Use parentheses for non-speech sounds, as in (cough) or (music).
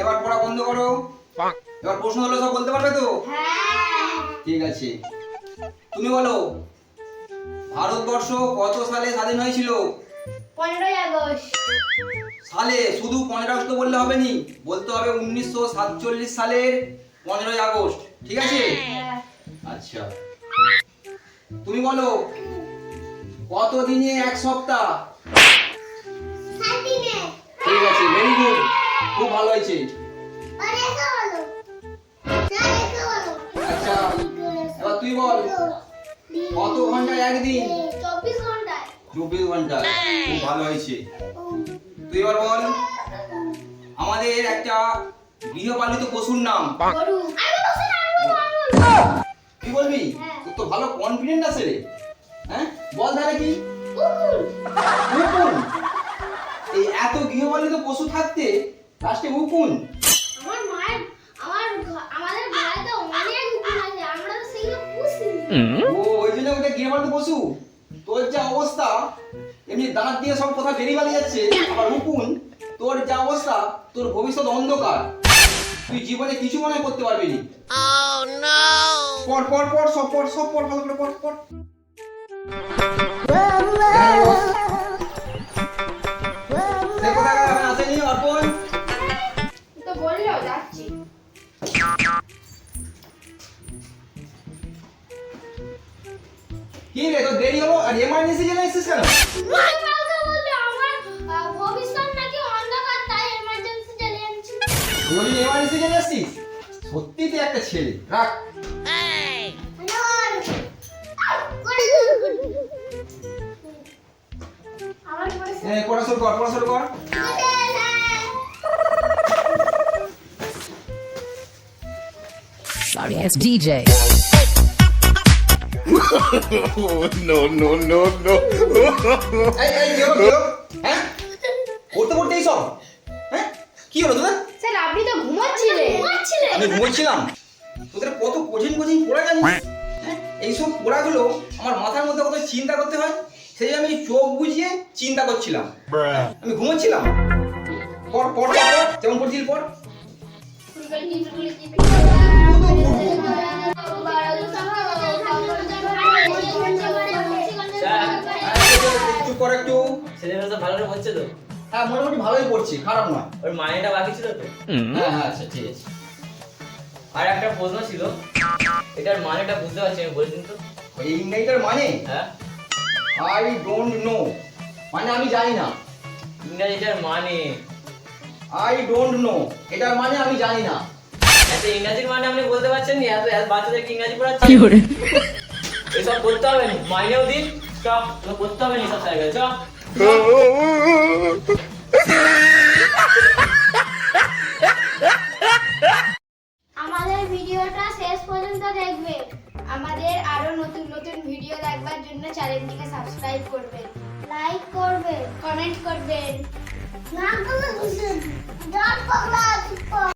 এবার পড়া বন্ধ করো। এবার প্রশ্ন হলো সব বলতে পারবে তো? হ্যাঁ। ঠিক আছে। তুমি বলো ভারতবর্ষ কত সালে স্বাধীন হয়েছিল? পনেরোই আগস্ট। সালে? শুধু পনেরো আগস্ট বললে হবে নি। বলতে হবে উনিশশো সাতচল্লিশ সালের পনেরোই আগস্ট। ঠিক আছে? হ্যাঁ। আচ্ছা। তুমি বলো কত দিনে এক সপ্তাহ? আচ্ছা এবার তুই বল কত ঘন্টায় একদিন? চব্বিশ ঘন্টায় চব্বিশ ঘণ্টা খুব ভালো হয়েছে। তুই এবার বল আমাদের একটা গৃহপালিত পশুর নাম। কি বলবি। তোর তো ভালো কনফিডেন্ট আছে রে। হ্যাঁ? বল তাহলে কি? কুকুর এই এত গৃহপালিত পশু থাকতে লাস্টে উকুন আমার মায়ের আমার আমাদের বাড়িতে অনেক কুকুর আছে আমরা তো সেগুলো পুষি ও ওই জন্য ওটা গৃহপালিত পশু তোর যা অবস্থা এমনি দাঁত দিয়ে সব কথা বেরিয়ে পালিয়ে যাচ্ছে আবার উকুন তোর যা অবস্থা তোর ভবিষ্যৎ অন্ধকার। তুই জীবনে কিছু মনে করতে পারবি নি। পর পর পর সব পর সব পর ভালো করে পর পর কি রে তোর দেরি হলো আর এমার্জেন্সি জেনে এসেছিস কেন? কালকে বলল আমার আহ, ভবিষ্যৎ নাকি অন্ধকার তাই এমার্জেন্সি জেনে এসেছিস? সত্যি তুই একটা ছেলে। রাখ। আমার পরে এ, পড়া শুরু কর পড়া শুরু কর। Sorry, it's DJ. (laughs) no, no, no, no. এই এই কি হলো হ্যাঁ? পড়তে পড়তে এই সব? হ্যাঁ? কি হলো তোদের? স্যার আপনি তো ঘুমাচ্ছিলেন। ঘুমাচ্ছিলেন। আমি ঘুমোচ্ছিলাম। তোদের কত কঠিন কঠিন পড়া জানিস? হ্যাঁ? এইসব পড়াগুলো আমার মাথার মধ্যে কত চিন্তা করতে হয়? সেই আমি চোখ বুঝিয়ে চিন্তা করছিলাম। আমি ঘুমোচ্ছিলাম। পড় পড় পড়, পড় যেমন পড়ছিস পড় কর একটু। ছেলেমেয়েরা ভালো হচ্ছে তো? হ্যাঁ মোটামুটি ভালোই পড়ছি খারাপ নয়। ওর মানেটা বাকি ছিল তো? হ্যাঁ হ্যাঁ আচ্ছা ঠিক আছে। আর একটা প্রশ্ন ছিল এটার মানেটা বুঝতে পারছি আমি বলে দিন তো। এই ইংরেজিটার মানে? হ্যাঁ। আই ডোন্ট নো মানে আমি জানি না। ইংরাজিটার মানে? আই ডোন্ট নো এটার মানে আমি জানি না। এত ইংরাজির মানে আপনি বলতে পারছেন না? এত বাচ্চাদেরকে ইংরাজি পড়াচ্ছি এসব করতে হবে মাইনেও দিন। চ করতে হবে না সব চ আমাদের ভিডিওটা শেষ পর্যন্ত দেখবে। আমাদের আরও নতুন নতুন ভিডিও দেখবার জন্য চ্যানেলটিকে সাবস্ক্রাইব করবেন লাইক করবেন কমেন্ট করবেন। না করলে